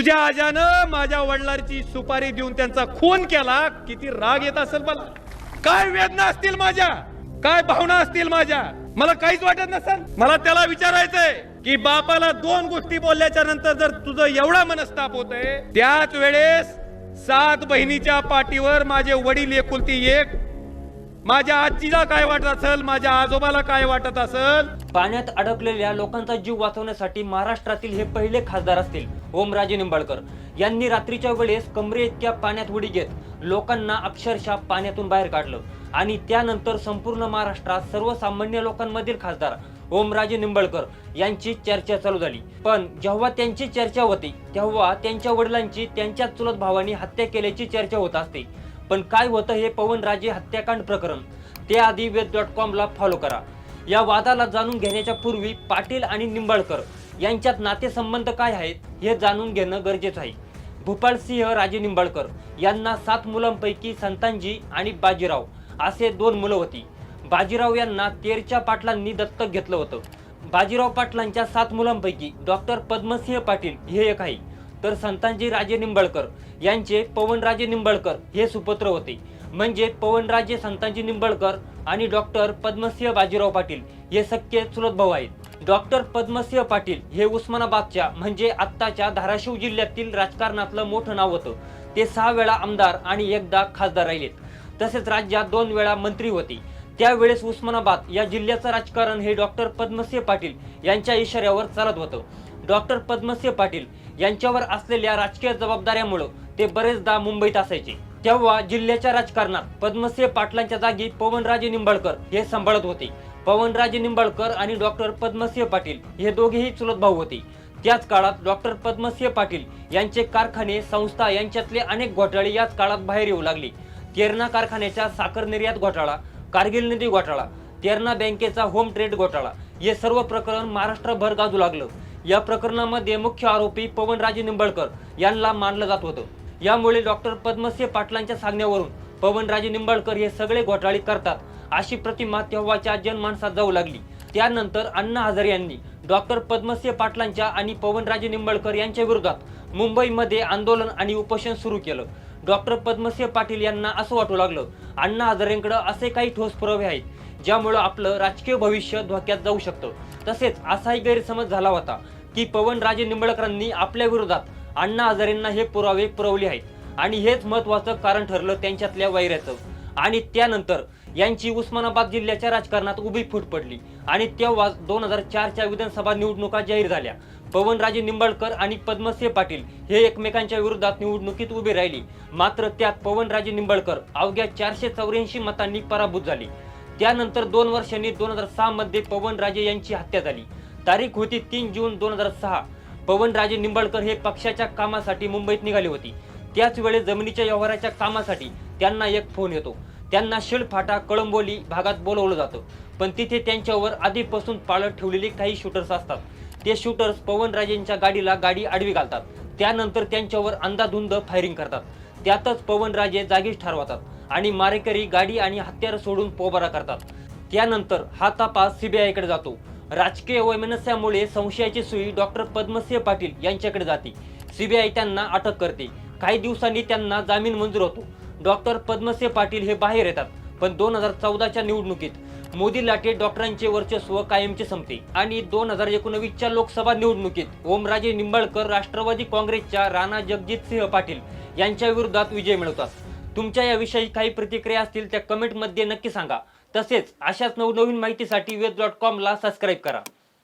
तुझ्या आजानं माझ्या वडिलांची सुपारी देऊन त्यांचा खून केला. किती राग येत असेल मला. काय वेदना असतील माझ्या. काय भावना असतील माझ्या. मला काहीच वाटत नसेल. मला त्याला विचारायचंय की बापाला दोन गोष्टी बोलल्याच्या नंतर जर तुझं एवढा मनस्ताप होतय त्याच वेळेस सात बहिणीच्या पाठीवर माझे वडील एकुलती एक माझ्या आजीला काय वाटत असेल माझ्या आजोबाला काय वाटत असेल? पाण्यात अडकलेल्या लोकांचा जीव वाचवण्यासाठी महाराष्ट्रातील हे पहिले खासदार असतील. ओमराजे निंबाळकर. यांनी रात्रीच्या वेळेस कमरे इतक्या पाण्यात उडी घेत लोकांना अक्षरशः पाण्यातून बाहेर काढलं. आणि त्यानंतर संपूर्ण महाराष्ट्रात सर्वसामान्य लोकांमधील खासदार ओमराजे निंबळकर यांची चर्चा चालू झाली. पण जेव्हा त्यांची चर्चा होती तेव्हा त्यांच्या वडिलांची त्यांच्या चुलत भावानी हत्या केल्याची चर्चा होत असते. पण काय होतं हे पवनराजे हत्याकांड प्रकरण? ते आधी वेद डॉट कॉमला फॉलो करा. या वादाला जाणून घेण्याच्या पूर्वी पाटील आणि निंबाळकर यांच्यात नातेसंबंध काय आहेत? हे जाणून घेणं गरजेचं आहे. भूपाल सिंह राजे निंबाळकर यांना सात मुलांपैकी संतांजी आणि बाजीराव असे दोन मुलं होती. बाजीराव यांना तेरच्या पाटलांनी दत्तक घेतलं होतं. बाजीराव पाटलांच्या सात मुलांपैकी डॉक्टर पद्मसिंह पाटील हे एक आहे. तर संतांजी राजे निंबाळकर यांचे पवनराजे निंबाळकर हे सुपुत्र होते. म्हणजे पवनराजे संतांजी निंबाळकर आणि डॉक्टर पद्मसिंह बाजीराव पाटील हे सख्खे चुलत भाऊ आहेत. डॉक्टर पद्मसिंह पाटील हे उस्मानाबादच्या म्हणजे आत्ताच्या धाराशिव जिल्ह्यातील राजकारणातलं मोठं नाव होतं. ते सहा वेळा आमदार आणि एकदा खासदार राहिलेत. तसेच राज्यात दोन वेळा मंत्री होते. त्यावेळेस उस्मानाबाद या जिल्ह्याचं राजकारण हे डॉक्टर पद्मसिंह पाटील यांच्या इशाऱ्यावर चालत होतं. डॉक्टर पद्मसिंह पाटील यांच्यावर असलेल्या राजकीय जबाबदाऱ्यामुळं ते बरेचदा मुंबईत असायचे. तेव्हा जिल्ह्याच्या राजकारणात पद्मसिंह पाटलांच्या जागी पवनराजे निंबाळकर हे सांभाळत होते. पवनराजे निंबाळकर आणि डॉक्टर पद्मसिंह पाटील हे दोघेही चुलत भाऊ होते. त्याच काळात डॉक्टर पद्मसिंह पाटील यांचे कारखाने संस्था यांच्यातले अनेक घोटाळे याच काळात बाहेर येऊ लागले. तेरणा कारखान्याच्या साखर निर्यात घोटाळा कारगिल निधी घोटाळा तेरणा बँकेचा होम ट्रेड घोटाळा हे सर्व प्रकरण महाराष्ट्रभर गाजू लागलं. या प्रकरणामध्ये मुख्य आरोपी पवनराजे निंबाळकर यांना मानलं जात होतं. यामुळे डॉक्टर पद्मसिंह पाटलांच्या सांगण्यावरून पवनराजे निंबाळकर हे सगळे घोटाळे करतात. अशी प्रतिमा तेव्हाच्या जनमानसात जाऊ लागली. त्यानंतर अण्णा हजारे यांनी डॉक्टर पद्मसिंह पाटलांच्या आणि पवनराजे निंबळकर यांच्या विरोधात मुंबईमध्ये आंदोलन आणि उपोषण सुरू केलं. डॉक्टर पद्मसिंह पाटील यांना असं वाटू लागलं अण्णा हजारेंकडे असे काही ठोस पुरावे आहेत ज्यामुळं आपलं राजकीय भविष्य धोक्यात जाऊ शकतं. तसेच असाही गैरसमज झाला होता की पवनराजे निंबळकरांनी आपल्या विरोधात अण्णा हजारेंना हे पुरावे पुरवले आहेत. आणि हेच महत्वाचं कारण ठरलं त्यांच्यातल्या वैऱ्याचं. आणि त्यानंतर यांची उस्मानाबाद जिल्ह्याच्या राजकारणात उभी फूट पडली. आणि तेव्हा दोन हजार चारच्या विधानसभा निवडणुका जाहीर झाल्या. पवनराजे निंबाळकर आणि पद्मसिंह पाटील हे एकमेकांच्या विरोधात निवडणुकीत उभे राहिली. मात्र त्यात पवनराजे निंबाळकर अवघ्या चारशे चौऱ्याऐंशी मतांनी पराभूत झाली. त्यानंतर दोन वर्षांनी दोन हजार सहा मध्ये पवनराजे यांची हत्या झाली. तारीख होती तीन जून दोन हजार सहा. पवनराजे निंबाळकर हे पक्षाच्या कामासाठी मुंबईत निघाले होते. त्याच वेळेस जमिनीच्या व्यवहाराच्या कामासाठी त्यांना एक फोन येतो. त्यांना शिळफाटा कळंबोली भागात बोलवलं जातं. पण तिथे त्यांच्यावर आधीपासून पाळत ठेवलेले काही शूटर्स असतात. ते शूटर्स पवनराजेंच्या गाडीला गाडी आडवी घालतात. त्यानंतर त्यांच्यावर अंदाधुंद फायरिंग करतात. त्यातच पवनराजे जागीच ठरवतात आणि मारेकरी गाडी आणि हत्यार सोडून पोबारा करतात. त्यानंतर हा तपास सीबीआयकडे जातो. राजकीय वैमनस्यामुळे संशयाची सुई डॉक्टर पद्मसिंह पाटील यांच्याकडे जाते. सीबीआय त्यांना अटक करते. काही दिवसांनी त्यांना जामीन मंजूर होतो. डॉक्टर पद्मसे पाटील हे बाहेर येतात पण दोन हजार चौदाच्या निवडणुकीत मोदी लाटे डॉक्टरांचे वर्चस्व कायमचे संपते. आणि दोन हजार एकोणवीसच्या लोकसभा निवडणुकीत ओमराजे निंबाळकर राष्ट्रवादी काँग्रेसच्या राणा जगजितसिंह पाटील यांच्या विरोधात विजय मिळवतात. तुमच्या याविषयी काही प्रतिक्रिया असतील त्या कमेंटमध्ये नक्की सांगा. तसेच अशाच नवनवीन माहितीसाठी वेद डॉट कॉमला सबस्क्राईब करा.